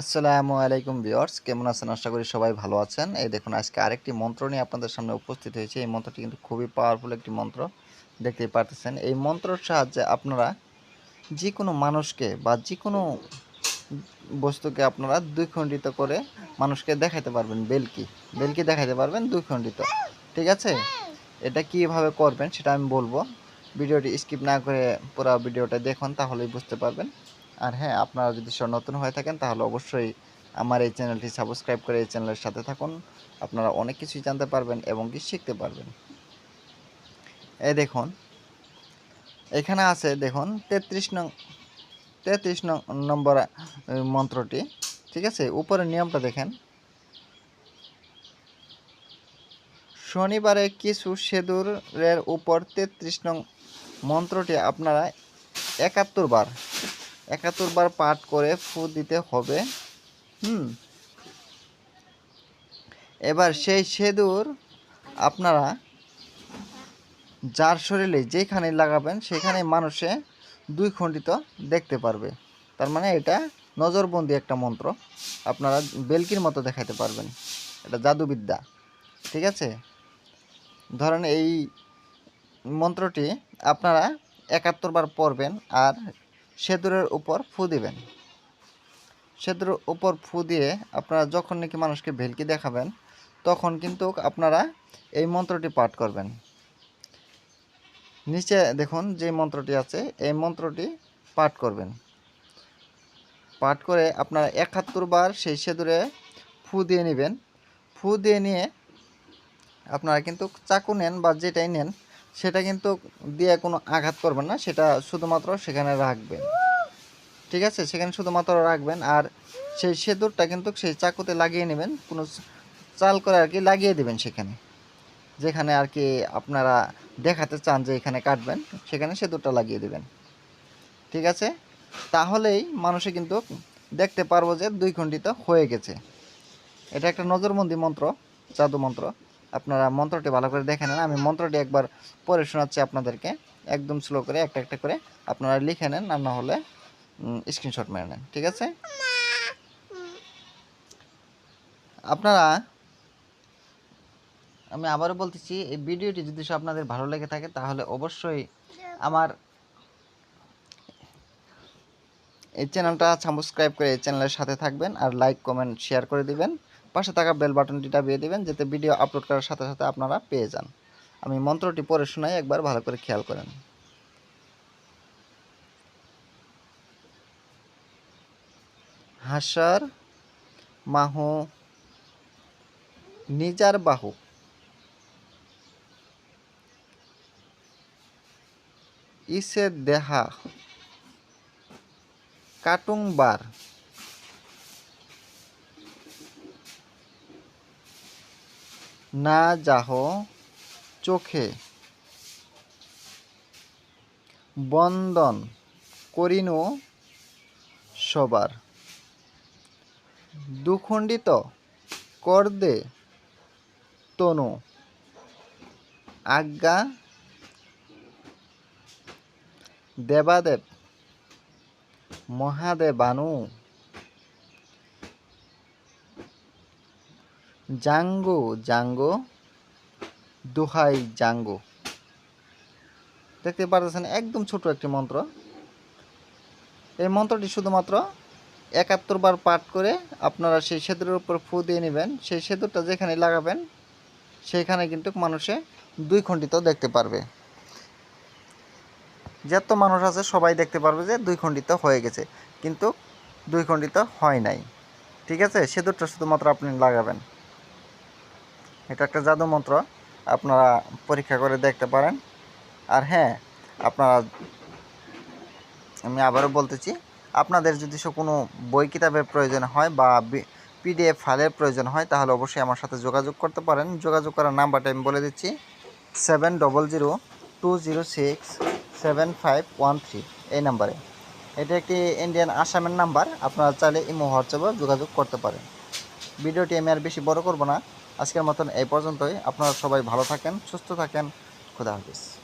আসসালামু আলাইকুম ভিউয়ার্স, কেমন আছেন? আশা করি সবাই ভালো আছেন। এই দেখুন, আজকে আরেকটি মন্ত্র নিয়ে আপনাদের সামনে উপস্থিত হয়েছে। এই মন্ত্রটি কিন্তু খুবই পাওয়ারফুল একটি মন্ত্র, দেখতেই পারতেছেন। এই মন্ত্রর সাহায্যে আপনারা যে কোনো মানুষকে বা যে কোনো বস্তুকে আপনারা দুই খণ্ডিত করে মানুষকে দেখাতে পারবেন, বেলকি। বেলকি দেখাতে পারবেন দুই খণ্ডিত ঠিক আছে? এটা কীভাবে করবেন সেটা আমি বলব। ভিডিওটি স্কিপ না করে পুরো ভিডিওটা দেখুন, তাহলেই বুঝতে পারবেন। আর হ্যাঁ আপনারা যদি নতুন হয়ে থাকেন, তাহলে অবশ্যই আমার এই চ্যানেলটি সাবস্ক্রাইব করে এই চ্যানেলের সাথে থাকুন। আপনারা অনেক কিছুই জানতে পারবেন এবং কি শিখতে পারবেন। এই দেখুন, এখানে আছে দেখুন, তেত্রিশ নং তেত্রিশ নং, নম্বর মন্ত্রটি, ঠিক আছে? উপরের নিয়মটা দেখেন। শনিবারে কিছু সেদুরের উপর তেত্রিশ নং মন্ত্রটি আপনারা একাত্তর বার একাত্তর বার পাঠ করে ফু দিতে হবে। হুম। এবার সেই সেদুর আপনারা যার শরীরে যেখানে লাগাবেন সেখানে মানুষে দুই খণ্ডিত দেখতে পারবে। তার মানে এটা নজরবন্দি একটা মন্ত্র। আপনারা বেলকির মতো দেখাতে পারবেন। এটা জাদুবিদ্যা। ঠিক আছে? ধরেন এই মন্ত্রটি আপনারা একাত্তর বার পড়বেন আর সেতুরের উপর ফু দিবেন। সেতুর উপর ফু দিয়ে আপনারা যখন নাকি মানুষকে ভেলকি দেখাবেন, তখন কিন্তু আপনারা এই মন্ত্রটি পাঠ করবেন। নিচে দেখুন যে মন্ত্রটি আছে, এই মন্ত্রটি পাঠ করবেন। পাঠ করে আপনারা একাত্তর বার সেই সেতুরে ফু দিয়ে নেবেন। ফু দিয়ে নিয়ে আপনারা কিন্তু চাকু নেন বা যেটাই নেন সেটা কিন্তু দিয়ে কোনো আঘাত করবেন না, সেটা শুধুমাত্র সেখানে রাখবেন। ঠিক আছে? সেখানে শুধুমাত্র রাখবেন আর সেই সেতুরটা কিন্তু সেই চাকুতে লাগিয়ে নেবেন, কোনো চাল করে আর কি লাগিয়ে দেবেন সেখানে। যেখানে আর কি আপনারা দেখাতে চান যে এখানে কাটবেন, সেখানে সেতুরটা লাগিয়ে দেবেন। ঠিক আছে? তাহলেই মানুষে কিন্তু দেখতে পারব যে দুই খণ্ডিত হয়ে গেছে। এটা একটা নজরবন্দি মন্ত্র, জাদু মন্ত্র। আপনারা মন্ত্রটি ভালো করে দেখে নেন। আমি মন্ত্রটি একবার পড়ে শোনাচ্ছি আপনাদেরকে। একদম স্লো করে, একটা একটা করে আপনারা লিখে নেন আর না হলে স্ক্রিনশট মেরে নেন, ঠিক আছে? আপনারা, আমি আবারও বলতেছি, এই ভিডিওটি যদি সব আপনাদের ভালো লেগে থাকে, তাহলে অবশ্যই আমার এই চ্যানেলটা সাবস্ক্রাইব করে এই চ্যানেলের সাথে থাকবেন আর লাইক কমেন্ট শেয়ার করে দিবেন। পাশে থাকা বেল বাটনটি দাবিয়ে দেবেন, যাতে ভিডিও আপলোড করার সাথে সাথে আপনারা পেয়ে যান। আমি মন্ত্রটি পড়ে শোনাই, একবার ভালো করে খেয়াল করেন। হাসার মাহু নিজার বাহু। ইসে দেহা কাটুংবার না যাহ চোখে। বন্দন করিনু সবার। দুখণ্ডিত করদে তনু। আজ্ঞা দেবাদেব মহাদেবানু। জাঙ্গো জাঙ্গো, দোহাই জাঙ্গো। দেখতে পারতেছেন, একদম ছোট একটি মন্ত্র। এই মন্ত্রটি শুধুমাত্র একাত্তর বার পাঠ করে আপনারা সেই সেতুর উপর ফু দিয়ে নেবেন। সেই সেতুটা যেখানে লাগাবেন, সেইখানে কিন্তু মানুষে দুই খণ্ডিত দেখতে পারবে। যত মানুষ আছে, সবাই দেখতে পারবে যে দুই খণ্ডিত হয়ে গেছে, কিন্তু দুই খণ্ডিত হয় নাই। ঠিক আছে? সেতুরটা শুধুমাত্র আপনি লাগাবেন। এটা একটা জাদু মন্ত্র, আপনারা পরীক্ষা করে দেখতে পারেন। আর হ্যাঁ আপনারা, আমি আবারও বলতেছি, আপনাদের যদি কোনো বই কিতাবের প্রয়োজন হয় বা পিডিএফ ফাইলের প্রয়োজন হয়, তাহলে অবশ্যই আমার সাথে যোগাযোগ করতে পারেন। যোগাযোগ করার নাম্বারটা আমি বলে দিচ্ছি, seven double zero two zero six seven five one three, এই নাম্বারে। এটা একটি ইন্ডিয়ান আসামের নাম্বার, আপনারা চাইলে ইমো হোয়াটসঅ্যাপে যোগাযোগ করতে পারেন। ভিডিওটি আমি আর বেশি বড় করব না। আজকের মতন এই পর্যন্তই। আপনারা সবাই ভালো থাকেন, সুস্থ থাকেন। খুদা হাফিজ।